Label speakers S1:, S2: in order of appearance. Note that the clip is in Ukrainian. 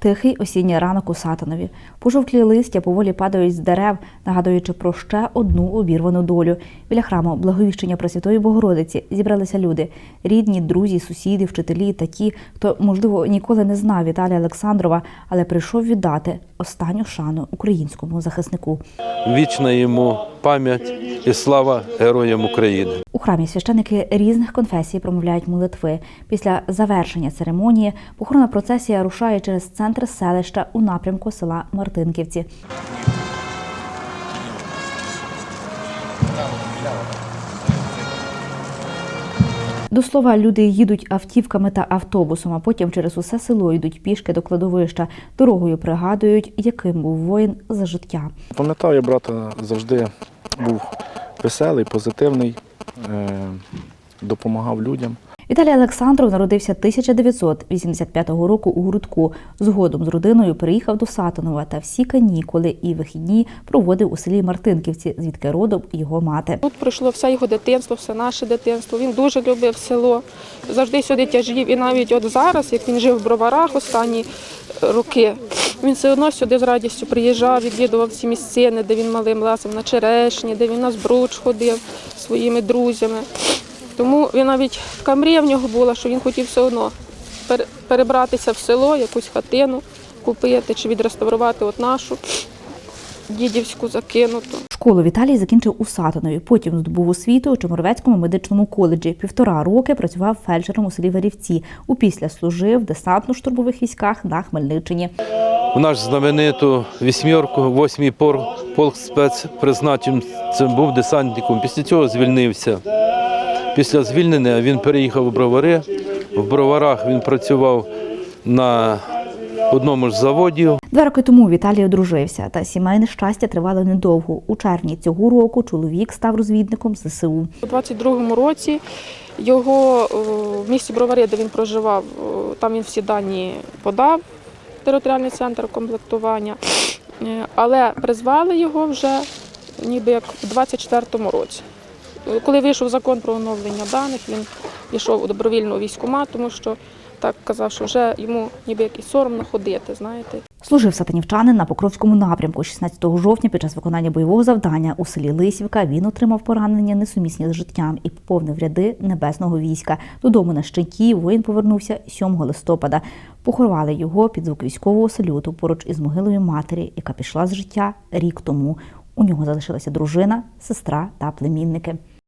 S1: Тихий осінній ранок у Сатанові. Пожовклі листя поволі падають з дерев, нагадуючи про ще одну обірвану долю. Біля храму Благовіщення Пресвятої Богородиці зібралися люди: рідні, друзі, сусіди, вчителі, такі, хто, можливо, ніколи не знав Віталія Олександрова, але прийшов віддати останню шану українському захиснику.
S2: Вічна йому пам'ять і слава героям України.
S1: У храмі священики різних конфесій промовляють молитви. Після завершення церемонії похоронна процесія рушає через центр селища у напрямку села Мартинківці. До слова, люди їдуть автівками та автобусом, а потім через усе село йдуть пішки до кладовища. Дорогою пригадують, яким був воїн за життя.
S3: Пам'ятаю, брата завжди був веселий, позитивний, е, допомагав людям.
S1: Віталій Олександров народився 1985 року у Грудку. Згодом з родиною переїхав до Сатанова та всі канікули і вихідні проводив у селі Мартинківці, звідки родом його мати.
S4: Тут пройшло все його дитинство, все наше дитинство. Він дуже любив село, завжди сюди тяжів. І навіть от зараз, як він жив в броварах останні роки, він все одно сюди з радістю приїжджав, відвідував ці місцини, де він малим ласив на черешні, де він на збруч ходив своїми друзями. Тому він навіть така мрія в нього була, що він хотів все одно пере- перебратися в село, якусь хатину купити чи відреставрувати от нашу дідівську закинуту.
S1: Школу Віталій закінчив у Сатанові. Потім здобув освіту у Чемеровецькому медичному коледжі. Півтора роки працював фельдшером у селі Варівці. Упісля служив в десантно-штурмових військах на Хмельниччині.
S2: У наш знамениту вісьмірку, восьмий пор, полк спецпризначенцем був десантником. Після цього звільнився. Після звільнення він переїхав у Бровари. В Броварах він працював на одному з заводів.
S1: Два роки тому Віталій одружився, та сімейне щастя тривало недовго. У червні цього року чоловік став розвідником ЗСУ.
S4: У 22-му році його е, в місті Бровари, де він проживав, е, там він всі дані подав, територіальний центр комплектування, Е, але призвали його вже ніби як у 24-му році. Коли вийшов закон про оновлення даних, він пішов у добровільну військкомат, тому що так казав, що вже йому ніби як і соромно ходити, знаєте.
S1: Служив сатанівчанин на Покровському напрямку. 16 жовтня під час виконання бойового завдання у селі Лисівка він отримав поранення несумісні з життям і поповнив ряди небесного війська. Додому на щиті воїн повернувся 7 листопада. Поховали його під звук військового салюту поруч із могилою матері, яка пішла з життя рік тому. У нього залишилася дружина, сестра та племінники.